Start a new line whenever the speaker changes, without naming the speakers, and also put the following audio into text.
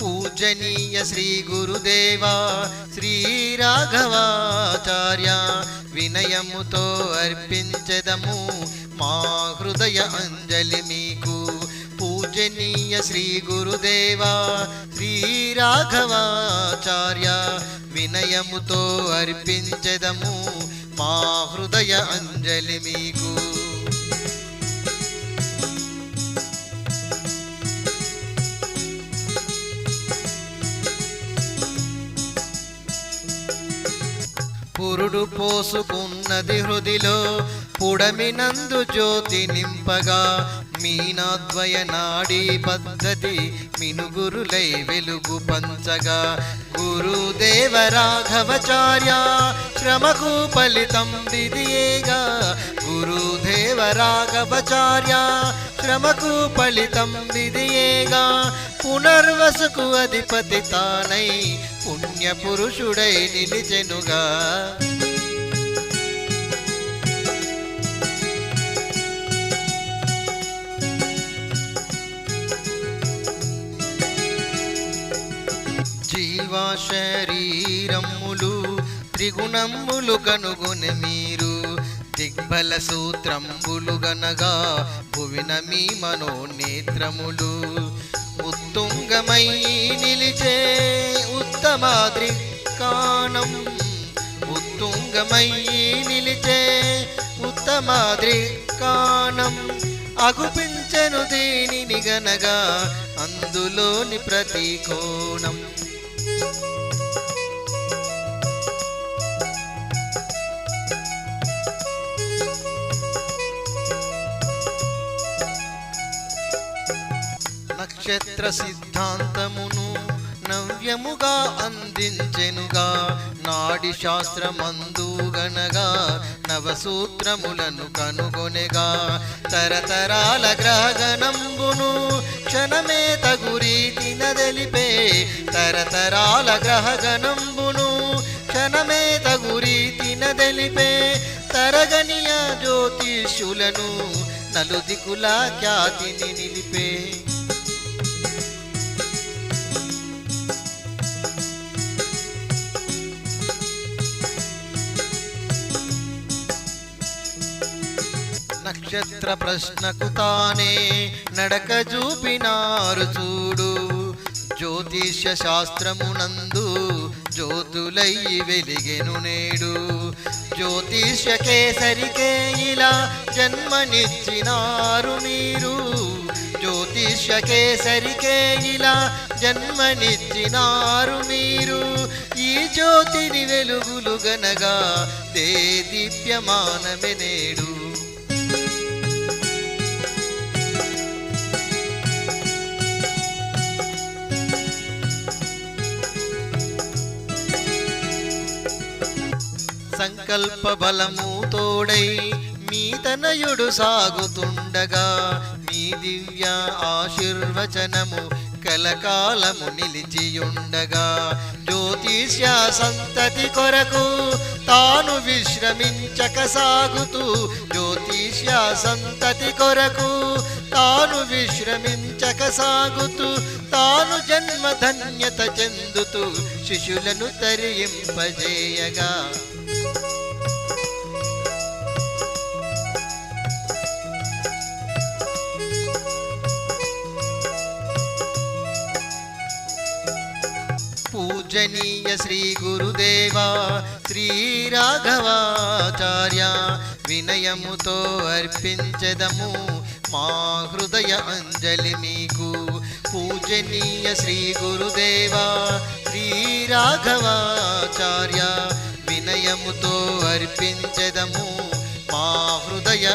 పూజనీయ శ్రీ గురుదేవా శ్రీ రాఘవాచార్య వినయముతో అర్పించదము మా హృదయ అంజలి మీకు పూజనీయ శ్రీ గురుదేవా శ్రీ రాఘవాచార్య వినయముతో అర్పించదము మా హృదయ అంజలి మీకు పురుడు పోసుకున్నది హృదిలో పుడమినందు జ్యోతి నింపగా మీనాద్వయ నాడీ పద్ధతి మినుగురులై వెలుగు పంచగా. గురుదేవ రాఘవచార్య శ్రమకు ఫలితం విధియేగా. గురుదేవ రాఘవచార్య శ్రమకు ఫలితం విధియేగా. పునర్వసుకు అధిపతి తానై పుణ్య పురుషుడై నిలిచెనుగా. జీవా శరీరములు త్రిగుణములు కనుగొని మీరు. దిగ్బల సూత్రంబులు గనగా భువిన మీ మనోనేత్రములు. ఉత్తుంగమై మాదిరి కాణం. ఉత్తుంగమై నిలిచే ఉత్తమాద్రికాణం అగుపించను దీనిని గనగా అందులోని ప్రతి కోణం. నక్షత్ర సిద్ధాంతమును నవ్యముగా అందించెనుగా. నాడి శాస్త్రమందుగనగా నవసూత్రములను కనుగొనెగా. తరతరాల గ్రహగణంబును క్షణమే తగు రీతిన తెలిపే తరతరాల గ్రహగణంబును క్షణమే తగు రీతిన తెలిపే తరగనియ జ్యోతిష్యులను నలుదికుల ఖ్యాతిని నిలిపే. నక్షత్ర ప్రశ్నకు తానే నడక చూపినారు చూడు. జ్యోతిష్య శాస్త్రమునందు జ్యోతులయ్యి వెలిగెను నేడు. జ్యోతిష్య కేసరికే ఇలా జన్మనిచ్చినారు మీరు. జ్యోతిష్య కేసరికే ఇలా జన్మనిచ్చినారు మీరు. ఈ జ్యోతిని వెలుగులు గనగా దే దీప్యమానమే నేడు. సంకల్ప బలము తోడై మీ తనయుడు సాగుతుండగా మీ దివ్య ఆశీర్వచనము కలకాలము నిలిచియుండగా. జ్యోతిష్య సంతతి కొరకు తాను విశ్రమించక సాగుతూ జ్యోతిష్య సంతతి కొరకు తాను విశ్రమించక సాగుతూ తాను జన్మ ధన్యత చెందుతూ శిశులను తరింపజేయగా పూజనీయ శ్రీ గురుదేవా శ్రీ రాఘవాచార్య వినయముతో అర్పించదము మా హృదయ అంజలి మీకు పూజనీయ శ్రీ గురుదేవా శ్రీ రాఘవాచార్య వినయముతో అర్పించదము మా హృదయ